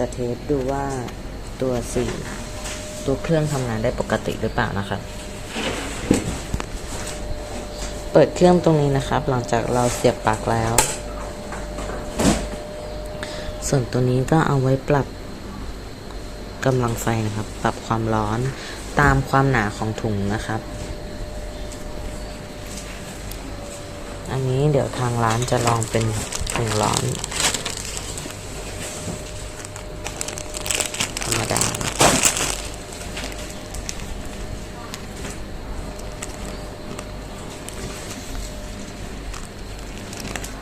จะเทสดูว่าตัวสีตัวเครื่องทำงานได้ปกติหรือเปล่านะครับ เปิดเครื่องตรงนี้นะครับ หลังจากเราเสียบปลั๊กแล้ว ส่วนตัวนี้ก็เอาไว้ปรับกำลังไฟนะครับ ปรับความร้อนตามความหนาของถุงนะครับ อันนี้เดี๋ยวทางร้านจะลองเป็นถุงร้อน ธรรมดานะครับ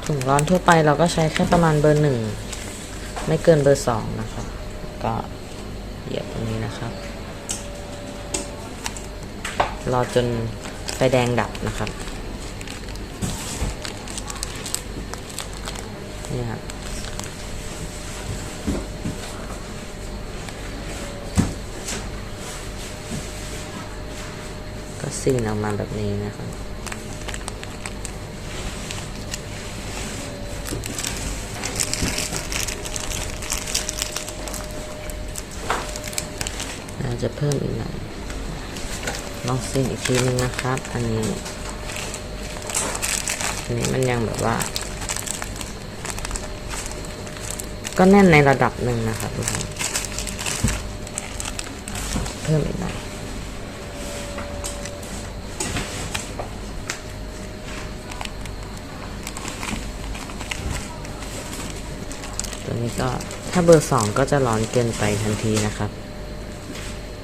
ถุงร้อนทั่วไปเราก็ใช้แค่ประมาณเบอร์หนึ่งไม่เกินเบอร์สองนะครับ ก็เหยียบตรงนี้นะครับ รอจนไฟแดงดับนะครับนี่ครับก็ซีนออกมาแบบนี้นะครับ เราจะเพิ่มอีกหน่อยลองซีนอีกทีนึงนะครับ อันนี้ อันนี้มันยังแบบว่า ก็แน่นในระดับหนึ่งนะครับทุกคนเพิ่มอีกหน่อยตัวนี้ก็ถ้าเบอร์สองก็จะร้อนเกินไปทันทีนะครับ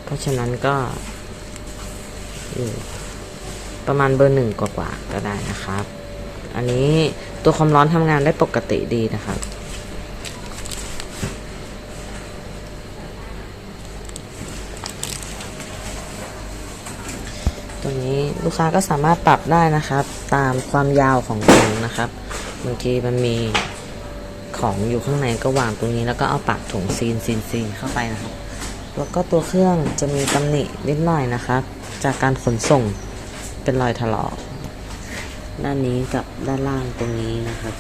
เพราะฉะนั้นก็ประมาณเบอร์หนึ่งกว่าๆก็ได้นะครับ อันนี้ตัวความร้อนทำงานได้ปกติดีนะครับ ตัวนี้ลูกค้าก็สามารถปรับได้นะครับ ตามความยาวของถุงนะครับบางทีมันมีของอยู่ข้างในก็วางตรงนี้แล้วก็เอาปากถุงซีนซีนซีนเข้าไปนะครับ แล้วก็ตัวเครื่องจะมีตำหนินิดหน่อยนะครับ จากการขนส่งเป็นรอยถลอก ด้านนี้กับด้านล่างตรงนี้นะครับ